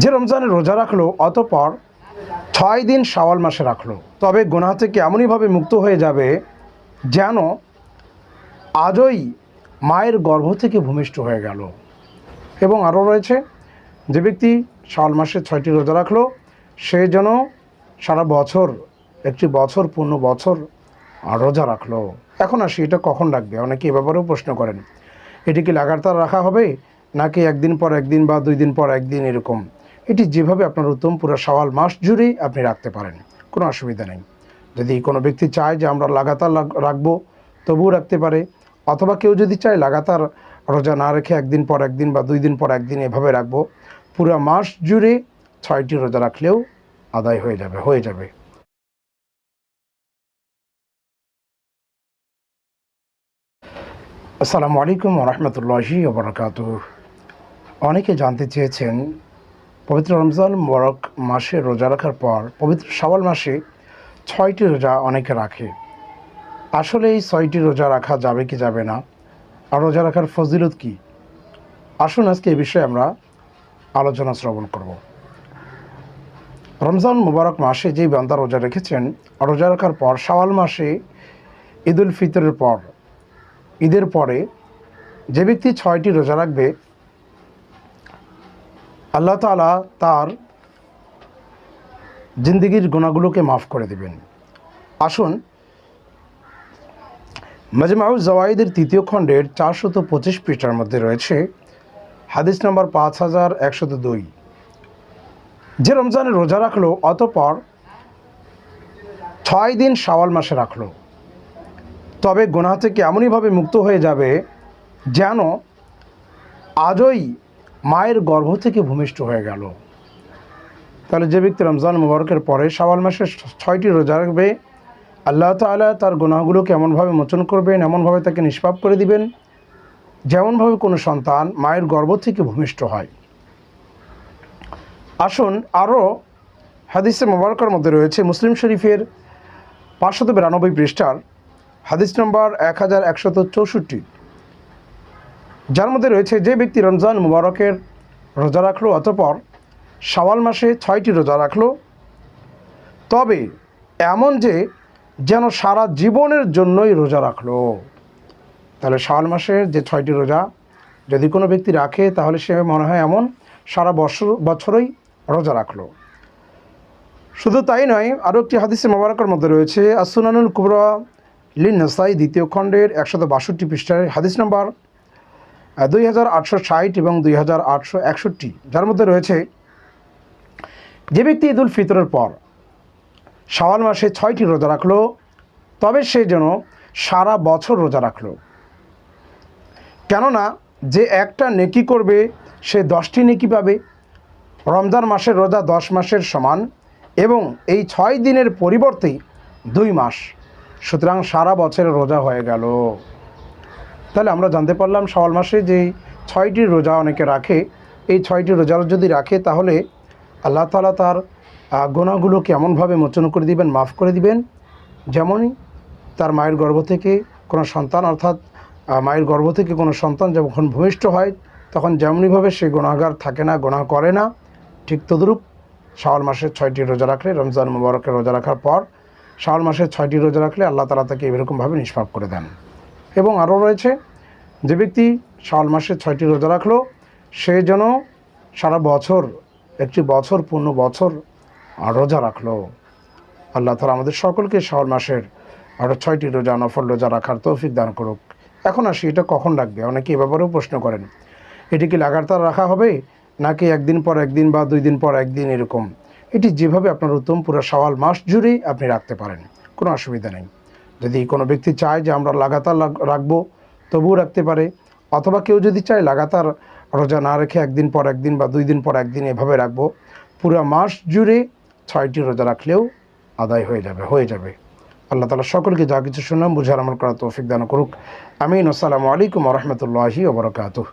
যে রমজানে রোজা রাখল, অতপর ছয় দিন শাওয়াল মাসে রাখল। তবে গোনা থেকে এমনইভাবে মুক্ত হয়ে যাবে যেন আজই মায়ের গর্ভ থেকে ভূমিষ্ঠ হয়ে গেল। এবং আরও রয়েছে, যে ব্যক্তি শাওয়াল মাসে ছয়টি রোজা রাখল, সে যেন সারা বছর, একটি বছর, পূর্ণ বছর রোজা রাখল। এখন আসি, এটা কখন রাখবে? অনেকে এ ব্যাপারেও প্রশ্ন করেন। এটি কি লাগাতার রাখা হবে, নাকি একদিন পর একদিন বা দুই দিন পর একদিন এরকম? এটি যেভাবে আপনার উত্তম পুরো সওয়াল মাস জুড়েই আপনি রাখতে পারেন, কোনো অসুবিধা নেই। যদি কোনো ব্যক্তি চায় যে আমরা লাগাতার রাখব, তবুও রাখতে পারে, অথবা কেউ যদি চায় লাগাতার রোজা না রেখে একদিন পর একদিন বা দুই দিন পর একদিন এভাবে রাখব, পুরো মাস জুড়ে ছয়টি রোজা রাখলেও আদায় হয়ে যাবে হয়ে যাবে। আসসালামু আলাইকুম রহমতুল্লাহি ওবরাকাত অনেকে জানতে চেয়েছেন পবিত্র রমজান মোবারক মাসে রোজা রাখার পর পবিত্র শাওয়াল মাসে ছয়টি রোজা অনেকে রাখে। আসলে এই ছয়টি রোজা রাখা যাবে কি যাবে না? আর রোজা রাখার ফজিলত কি? আসুন আজকে এই বিষয়ে আমরা আলোচনা শ্রবণ করব। রমজান মুবারক মাসে যেই বান্দা রোজা রেখেছেন, রোজা রাখার পর শাওয়াল মাসে ঈদ উল ফিতরের পর, ঈদের পরে যে ব্যক্তি ছয়টি রোজা রাখবে আল্লাহ তালা তার জিন্দগির গুণাগুলোকে মাফ করে দেবেন। আসুন মাজমাউল জওয়াইদের তৃতীয় খণ্ডের চারশত পঁচিশ পৃষ্ঠার মধ্যে রয়েছে হাদিস নম্বর পাঁচ হাজার একশত দুই। যে রমজানে রোজা রাখল, অতপর ছয় দিন শাওয়াল মাসে রাখল। তবে গোনা থেকে এমনইভাবে মুক্ত হয়ে যাবে যেন আজই মায়ের গর্ভ থেকে ভূমিষ্ঠ হয়ে গেল। তাহলে যে ব্যক্তি রমজান মুবারকের পরে শাওয়াল মাসে ছয়টি রোজা রাখবে, আল্লাহ তাআলা তার গুনাহগুলোকে এমনভাবে মোচন করবেন, এমনভাবে তাকে নিষ্পাপ করে দিবেন, যেমনভাবে কোনো সন্তান মায়ের গর্ভ থেকে ভূমিষ্ঠ হয়। আসুন আরও হাদিসে মোবারকের মধ্যে রয়েছে মুসলিম শরীফের পাঁচশত বিরানব্বই পৃষ্ঠার হাদিস নম্বর এক হাজার একশত চৌষট্টি। যার মধ্যে রয়েছে যে ব্যক্তি রমজান মুবারকের রোজা রাখল অতপর শাওয়াল মাসে ছয়টি রোজা রাখল, তবে এমন যে যেন সারা জীবনের জন্যই রোজা রাখল। তাহলে শাওয়াল মাসের যে ছয়টি রোজা যদি কোনো ব্যক্তি রাখে, তাহলে সে মনে হয় এমন সারা বছর, বছরই রোজা রাখল। শুধু তাই নয়, আরও একটি হাদিসে মোবারকের মধ্যে রয়েছে আসুনানুল কুবরা লিন নাসাই দ্বিতীয় খণ্ডের একশত বাষট্টি পৃষ্ঠার হাদিস নম্বর দুই হাজার আটশো ষাট এবং দুই হাজার আটশো একষট্টি, যার মধ্যে রয়েছে যে ব্যক্তি ঈদুল ফিতরের পর শাওয়াল মাসে ছয়টি রোজা রাখল, তবে সে যেন সারা বছর রোজা রাখল। কেননা যে একটা নেকি করবে, সে দশটি নেকি পাবে। রমজান মাসের রোজা দশ মাসের সমান এবং এই ছয় দিনের পরিবর্তে দুই মাস। সুতরাং সারা বছরের রোজা হয়ে গেল। তাহলে আমরা জানতে পারলাম শাওয়াল মাসে যে ছয়টি রোজা অনেকে রাখে এই ছয়টি রোজা যদি রাখে তাহলে আল্লাহ তালা তার আহ, গুণাগুলোকে এমনভাবে মোচন করে দিবেন মাফ করে দিবেন। যেমনই তার মায়ের গর্ভ থেকে কোনো সন্তান অর্থাৎ মায়ের গর্ভ থেকে কোনো সন্তান যখন ভূমিষ্ঠ হয় তখন যেমনইভাবে সে গোনাগার থাকে না গোনা করে না ঠিক তদ্রূপ শাওয়াল মাসের ছয়টি রোজা রাখলে রমজান মুবারকের রোজা রাখার পর শাওয়াল মাসের ছয়টি রোজা রাখলে আল্লাহ তালা তাকে এরকমভাবে নিষ্পাপ করে দেন। এবং আরও রয়েছে যে ব্যক্তি শাওয়াল মাসে ছয়টি রোজা রাখল, সে যেন সারা বছর, একটি বছর, পূর্ণ বছর রোজা রাখল। আল্লাহ তালা আমাদের সকলকে শাওয়াল মাসের আরও ছয়টি রোজা, নফল রোজা রাখার তৌফিক দান করুক। এখন আসি, এটা কখন রাখবে অনেকে এ ব্যাপারেও প্রশ্ন করেন, এটি কি লাগাতার রাখা হবে? নাকি একদিন পর একদিন বা দুই দিন পর একদিন এরকম? এটি যেভাবে আপনার উত্তম পুরো সওয়াল মাস জুড়েই আপনি রাখতে পারেন, কোনো অসুবিধা নেই। যদি কোনো ব্যক্তি চায় যে আমরা লাগাতার লাগ- রাখব, তবুও রাখতে পারে। অথবা কেউ যদি চায় লাগাতার রোজা না রেখে একদিন পর একদিন বা দুই দিন পর একদিন এভাবে রাখব, পুরো মাস জুড়ে ছয়টি রোজা রাখলেও আদায় হয়ে যাবে হয়ে যাবে। আল্লাহ তালা সকলকে যা কিছু শুনলাম, বুঝার আমল করা তৌফিক দান করুক। আমিন। আসসালামু আলাইকুম রহমতুল্লাহি ওবরকাতুহ